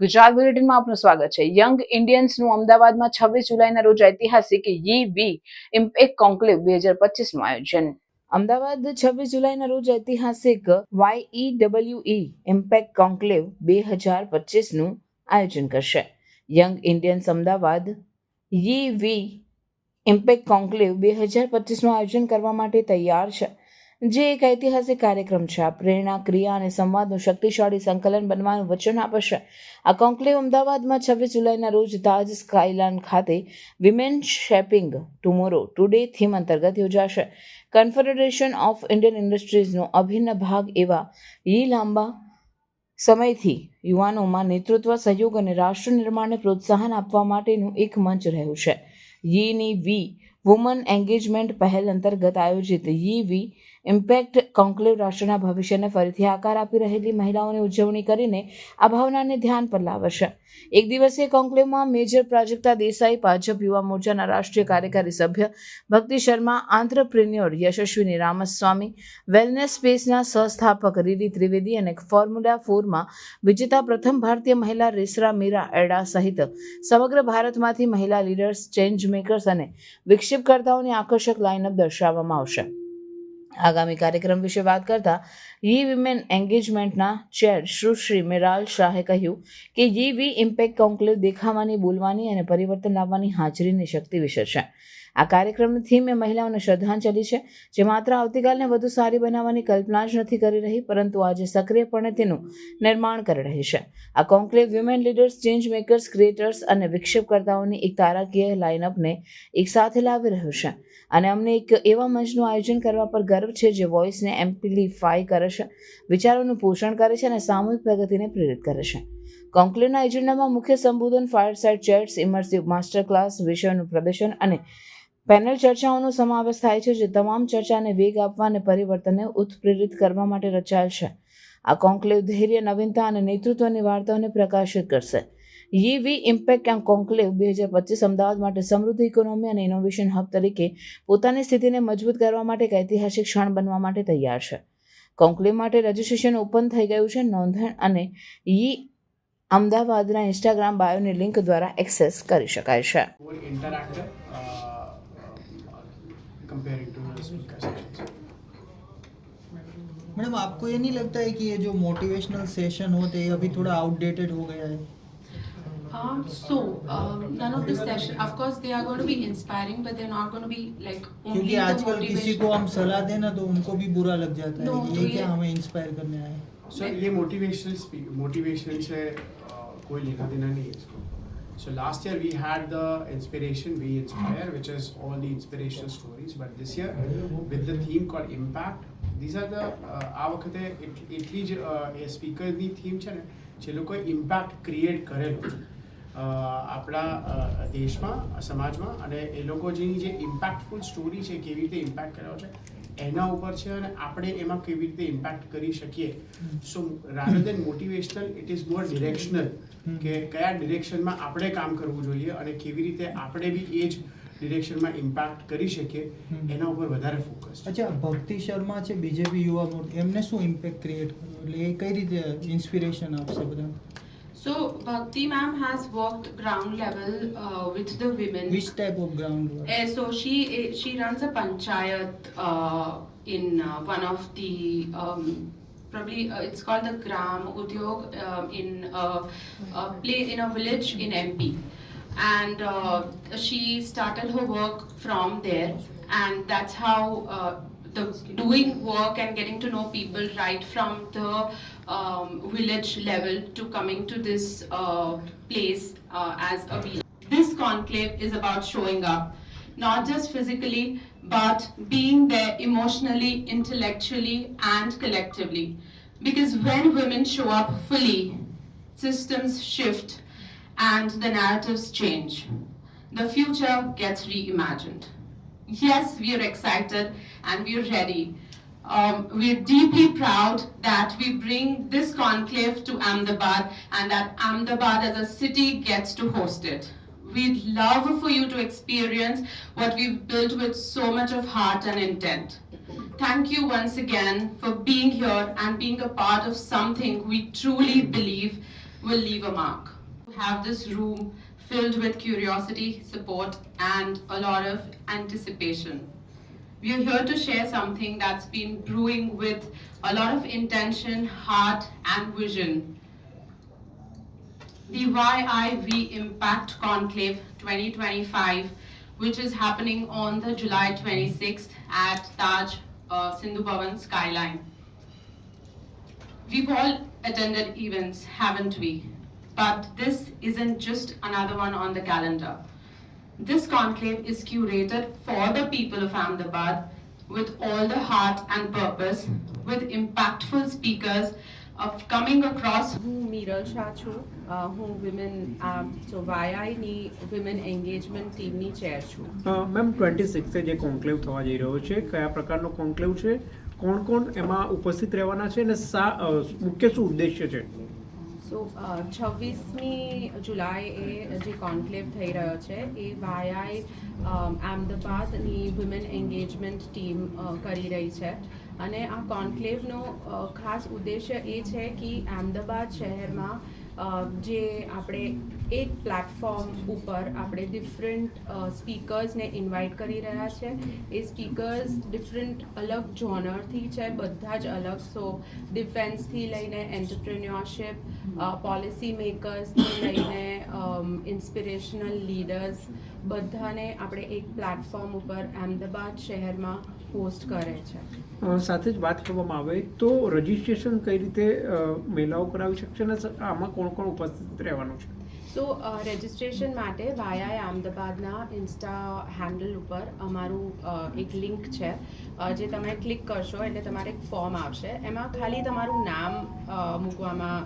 ગુજરાત બુલેટિનમાં આપનું સ્વાગત છે. યંગ ઇન્ડિયન્સનું અમદાવાદમાં છવ્વીસ જુલાઈના રોજ ઐતિહાસિક યી વી ઇમ્પેક્ટ કોન્ક્લેવ બે હજાર પચીસનું આયોજન. અમદાવાદ છવ્વીસ જુલાઈના રોજ ઐતિહાસિક વાયઈ ડબલ્યુઈ ઇમ્પેક્ટ કોન્ક્લેવ બે હજાર પચીસનું આયોજન કરશે. યંગ ઇન્ડિયન્સ અમદાવાદ યી વી ઇમ્પેક્ટ કોન્ક્લેવ બે હજાર પચીસનું આયોજન કરવા માટે તૈયાર છે. જે એક ઐતિહાસિક કાર્યક્રમ છે. આ પ્રેરણા, ક્રિયા અને સંવાદનું શક્તિશાળી સંકલન બનવાનું વચન આપશે. આ કોન્કલેવ અમદાવાદમાં છવ્વીસ જુલાઈના રોજ તાજ સ્કાયલાન ખાતે women shaping tomorrow today theme અંતર્ગત યોજાશે. કન્ફેડરેશન ઓફ ઇન્ડિયન ઇન્ડસ્ટ્રીઝનો અભિન્ન ભાગ એવા ઈ લાંબા સમયથી યુવાનોમાં નેતૃત્વ, સહયોગ અને રાષ્ટ્ર નિર્માણને પ્રોત્સાહન આપવા માટેનું એક મંચ રહ્યું છે. યીની વી વુમન એન્ગેજમેન્ટ પહેલ અંતર્ગત આયોજિત યી વી ઇમ્પેક્ટ કોન્ક્લેવ રાષ્ટ્રના ભવિષ્યને ફરીથી આકાર આપી રહેલી મહિલાઓની ઉજવણી કરીને આ ભાવનાને ધ્યાન પર લાવશે. એક દિવસીય કોન્ક્લેવમાં મેજર પ્રાજક્તા દેસાઈ, ભાજપ યુવા મોરચાના રાષ્ટ્રીય કાર્યકારી સભ્ય ભક્તિ શર્મા આંત્રપ્રિન્યોર યશસ્વીની રામસ્વામી વેલનેસ સ્પેસના સહસ્થાપક રીરી ત્રિવેદી અને ફોર્મ્યુલા ફોરમાં વિજેતા પ્રથમ ભારતીય મહિલા રેસરા મીરા એડા સહિત સમગ્ર ભારતમાંથી મહિલા લીડર્સ ચેન્જ મેકર્સ અને વિક્ષેપકર્તાઓની આકર્ષક લાઇનઅપ દર્શાવવામાં આવશે. આગામી કાર્યક્રમ વિશે વાત કરતા યી વિમેન એન્ગેજમેન્ટના ચેર સુશ્રી મિરાલ શાહે કહ્યું કે યી વી ઇમ્પેક્ટ કોન્ક્લેવ દેખાવાની, બોલવાની અને પરિવર્તન લાવવાની હાજરીની શક્તિ વિશે છે. આ કાર્યક્રમની થીમ એ મહિલાઓને શ્રદ્ધાંજલિ છે. જે માત્ર આવતીકાલને વધુ સારી બનાવવાની કલ્પના જ નથી કરી રહી, પરંતુ આજે સક્રિયપણે તેનું નિર્માણ કરી રહી છે. આ conclave women leaders change makers creators અને વિક્ષેપકર્તાઓની એક તારાકીય લાઇનઅપને એક સાથે લાવી રહ્યું છે. અને અમને એક એવા મંચનું આયોજન કરવા પર ગર્વ છે જે વોઇસને એમ્પ્લિફાય કરે છે વિચારોનું પોષણ કરે છે અને સામૂહિક પ્રગતિને પ્રેરિત કરે છે. કોન્ક્લેવના એજન્ડામાં મુખ્ય સંબોધન fire side chats, immersive master class વિષયોનું પ્રદર્શન અને પેનલ ચર્ચાઓનો સમાવેશ થાય છે, જે તમામ ચર્ચાને વેગ આપવા અને પરિવર્તનને ઉત્પ્રેરિત કરવા માટે રચાયેલ છે. આ કોન્કલેવ ધૈર્ય, નવીનતા અને નેતૃત્વની વાર્તાઓને પ્રકાશિત કરશે. વી ઇમ્પેક્ટ એન્ડ કોન્કલેવ બે હજાર પચીસ અમદાવાદ માટે સમૃદ્ધ ઇકોનોમી અને ઇનોવેશન હબ તરીકે પોતાની સ્થિતિને મજબૂત કરવા માટે એક ઐતિહાસિક ક્ષણ બનવા માટે તૈયાર છે. કોન્ક્લેવ માટે રજિસ્ટ્રેશન ઓપન થઈ ગયું છે નોંધણ અને યી અમદાવાદના ઇન્સ્ટાગ્રામ બાયોની લિંક દ્વારા એક્સેસ કરી શકાય છે more interactive uh, comparing to the speaker sessions. Madam आपको ये नहीं लगता है कि ये जो मोटिवेशनल सेशन होते हैं अभी थोड़ा आउटडेटेड हो गया है Um, so, um, none of the session, of course, they are going to be inspiring, but they're not going to be like only क्योंकि the आजकल किसी को हम सलाह दें ना तो उनको भी बुरा लग जाता है No, कि तो ये ये- क्या हमें इंस्पायर करने आए हैं। So ये motivational speak motivational से uh, कोई लेना देना नहीं है इसको. So last year we had the inspiration we inspire, which is all the inspirational stories. But this year with the theme called impact, these are the uh, આ વખતે at- એટલી જ uh, એ સ્પીકરની થીમ છે ને જે લોકોએ ઇમ્પેક્ટ ક્રિએટ કરેલું છે અ, આપણા દેશમાં, સમાજમાં અને એ લોકો જેની જે ઇમ્પેક્ટફુલ સ્ટોરી છે, કેવી રીતે ઇમ્પેક્ટ કર્યો છે, એના ઉપર છે અને આપણે એમાં કેવી રીતે ઇમ્પેક્ટ કરી શકીએ. So rather than motivational it is more directional કે કયા ડિરેક્શનમાં આપણે કામ કરવું જોઈએ અને કેવી રીતે આપણે બી એ જ ડિરેક્શનમાં ઇમ્પેક્ટ કરી શકીએ, એના ઉપર વધારે ફોકસ અચ્છા, ભક્તિ શર્મા છે, બીજેપી યુવા મોરચા. એમને શું ઇમ્પેક્ટ ક્રિએટ એટલે એ કઈ રીતે ઇન્સ્પિરેશન આપશે બધા? So Bhakti ma'am has worked ground level uh, with the women. Which type of ground work? Uh, so she uh, she runs a panchayat uh, in uh, one of the um, probably uh, it's called the Gram Udyog uh, in a, a play in a village in MP, and uh, she started her work from there, and that's how. Uh, the doing work and getting to know people right from the um, village level to coming to this uh, place uh, as a village. This conclave is about showing up, not just physically, but being there emotionally, intellectually, and collectively. Because when women show up fully, systems shift and the narratives change. The future gets reimagined. Yes, we are excited and we are ready. Um, we're deeply proud that we bring this conclave to Ahmedabad and that Ahmedabad as a city gets to host it. We'd love for you to experience what we've built with so much of heart and intent. Thank you once again for being here and being a part of something we truly believe will leave a mark. Have this room filled with curiosity, support, and a lot of anticipation. We are here to share something that's been brewing with a lot of intention, heart, and vision. The YIV Impact Conclave 2025, which is happening on the July 26th at Taj uh, Sindhu Bhavan Skyline. We've all attended events, haven't we? But this isn't just another one on the calendar. This conclave is curated for the people of Ahmedabad with all the heart and purpose, with impactful speakers of coming across હું મિરલ શાહ છું હું women સો વાયઆઈની women engagement ટીમની chair છું ma'am twenty સિક્સે જે conclave થવા જઈ રહ્યો છે કયા પ્રકારનો કોન્ક્લેવ છે કોણ કોણ એમાં ઉપસ્થિત રહેવાના છે અને સા મુખ્ય શું ઉદ્દેશ્ય છે સો છવ્વીસમી જુલાઈએ જે કોન્ક્લેવ થઈ રહ્યો છે, એ વાયઆઈ અમદાવાદની વિમેન એન્ગેજમેન્ટ ટીમ કરી રહી છે. અને આ કોન્ક્લેવનો ખાસ ઉદ્દેશ્ય એ છે કે અમદાવાદ શહેરમાં જે આપણે એક પ્લેટફોર્મ ઉપર આપણે ડિફરન્ટ સ્પીકર્સને ઇન્વાઇટ કરી રહ્યા છે. એ સ્પીકર્સ ડિફરન્ટ અલગ જોનરથી છે, બધા જ અલગ. સો ડિફેન્સથી લઈને એન્ટરપ્રિન્યોરશિપ પોલિસી મેકર્સથી લઈને ઇન્સ્પિરેશનલ લીડર્સ બધાને આપણે એક પ્લેટફોર્મ ઉપર અમદાવાદ શહેરમાં હોસ્ટ કરે છે. સાથે જ વાત કરવામાં આવે તો રજિસ્ટ્રેશન કઈ રીતે મહિલાઓ કરાવી શકશે અને આમાં કોણ કોણ ઉપસ્થિત રહેવાનું છે? સો રજિસ્ટ્રેશન માટે વાયા અમદાવાદના ઇન્સ્ટા હેન્ડલ ઉપર અમારું એક લિંક છે. જે તમે ક્લિક કરશો એટલે તમારે એક ફોર્મ આવશે. એમાં ખાલી તમારું નામ મૂકવામાં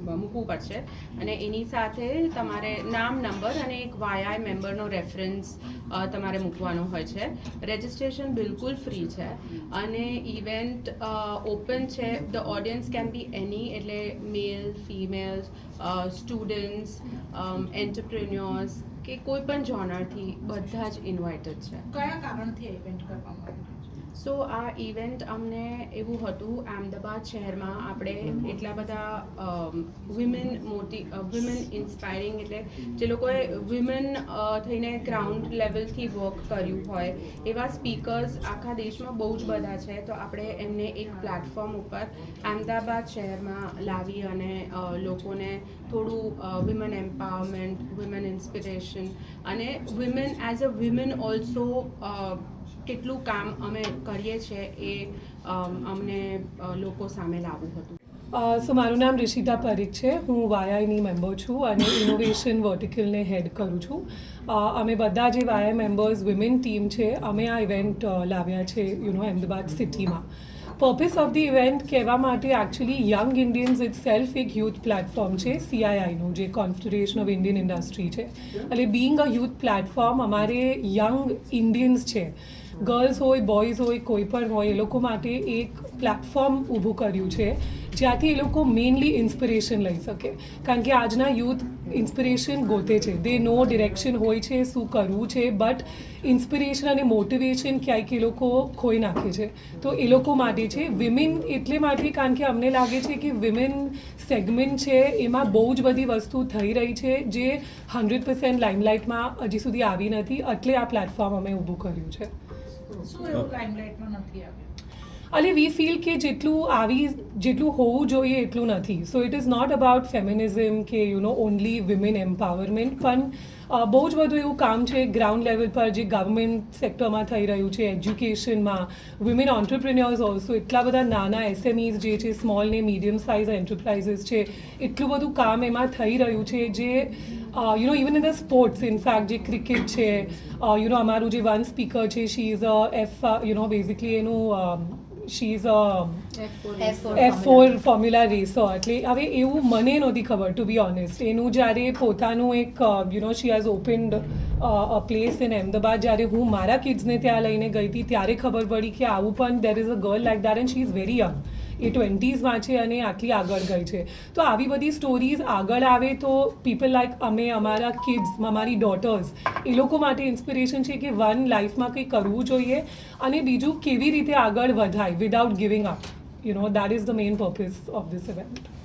મૂકવું પડશે. અને એની સાથે તમારે નામ, નંબર અને એક વાયઆઈ મેમ્બરનો રેફરન્સ તમારે મૂકવાનો હોય છે. રજિસ્ટ્રેશન બિલકુલ ફ્રી છે. અને ઇવેન્ટ ઓપન છે. The audience can be any એટલે મેલ ફિમેલ સ્ટુડન્ટ્સ એન્ટરપ્રિન્યોર્સ કે કોઈ પણ જોનરથી બધા જ ઇન્વાઇટેડ છે. કયા કારણથી ઇવેન્ટ કરવામાં સો આ ઇવેન્ટ અમને એવું હતું અમદાવાદ શહેરમાં આપણે એટલા બધા વિમેન મોટી વિમેન ઇન્સ્પાયરિંગ એટલે જે લોકોએ વિમેન થઈને ગ્રાઉન્ડ લેવલથી વર્ક કર્યું હોય એવા સ્પીકર્સ આખા દેશમાં બહુ જ બધા છે. તો આપણે એમને એક પ્લેટફોર્મ ઉપર અમદાવાદ શહેરમાં લાવી અને લોકોને થોડું વિમેન એમ્પાવરમેન્ટ વિમેન ઇન્સ્પિરેશન અને women as a women also કેટલું કામ અમે કરીએ છીએ એ અમને લોકો સામે લાવવું હતું. સો મારું નામ રિષિતા પરીખ છે. હું વાયાઈની મેમ્બર છું અને ઇનોવેશન વર્ટિકલને હેડ કરું છું. અમે બધા જે વાયા મેમ્બર્સ વિમેન ટીમ છે, અમે આ ઇવેન્ટ લાવ્યા છે યુ નો અમદાવાદ સિટીમાં. પર્પસ ઓફ ધી ઇવેન્ટ કહેવા માટે actually young Indians itself એક યુથ પ્લેટફોર્મ છે સીઆઈઆઈનું જે કોન્ફેડરેશન ઓફ ઇન્ડિયન ઇન્ડસ્ટ્રી છે. એટલે બિંગ અ યુથ પ્લેટફોર્મ અમારે યંગ ઇન્ડિયન્સ છે. ગર્લ્સ હોય બોયઝ હોય, કોઈ પણ હોય, એ લોકો માટે એક પ્લેટફોર્મ ઊભું કર્યું છે, જ્યાંથી એ લોકો મેઇનલી ઇન્સ્પિરેશન લઈ શકે. કારણ કે આજના યુથ ઇન્સ્પિરેશન ગોતે છે. દે નો ડિરેક્શન હોય છે, શું કરવું છે બટ ઇન્સ્પિરેશન અને મોટિવેશન ક્યાંક એ લોકો ખોઈ નાખે છે. તો એ લોકો માટે છે. વિમેન એટલે માટે કારણ કે અમને લાગે છે કે વિમેન સેગમેન્ટ છે, એમાં બહુ જ બધી વસ્તુ થઈ રહી છે, જે હંડ્રેડ પર્સન્ટ લાઇમલાઇટમાં હજી સુધી આવી નથી, એટલે આ પ્લેટફોર્મ અમે ઊભું કર્યું છે. શું એવું લાઇમલાઇટમાં નથી આવ્યું? અને વી ફીલ કે જેટલું આવી જેટલું હોવું જોઈએ એટલું નથી. So it is not about feminism કે you know only women empowerment પણ બહુ જ બધું એવું કામ છે ગ્રાઉન્ડ લેવલ પર જે ગવર્મેન્ટ સેક્ટરમાં થઈ રહ્યું છે એજ્યુકેશનમાં વિમેન ઓન્ટરપ્રિન્યોર્સ ઓલ્સો એટલા બધા નાના એસએમઈઝ જે છે સ્મોલ ને મીડિયમ સાઇઝ એન્ટરપ્રાઇઝીસ છે એટલું બધું કામ એમાં થઈ રહ્યું છે જે you know even in the sports in fact જે ક્રિકેટ છે યુ નો અમારું જે વન સ્પીકર છે she is a F you know basically એનું she is a F four formula racer એટલે હવે એવું મને નહોતી ખબર ટુ બી ઓનેસ્ટ એનું જ્યારે પોતાનું એક you know she has opened a place in Ahmedabad જ્યારે હું મારા કિડ્સને ત્યાં લઈને ગઈ હતી, ત્યારે ખબર પડી કે આવું પણ there is a girl like that and she is very young એ ટ્વેન્ટીઝમાં છે અને આટલી આગળ ગઈ છે. તો આવી બધી સ્ટોરીઝ આગળ આવે તો પીપલ લાઈક અમે, અમારા કિડ્સ અમારી ડોટર્સ એ લોકો માટે ઇન્સ્પિરેશન છે કે વન લાઈફમાં કંઈ કરવું જોઈએ અને બીજું કેવી રીતે આગળ વધાય without giving up you know that is the main purpose of this event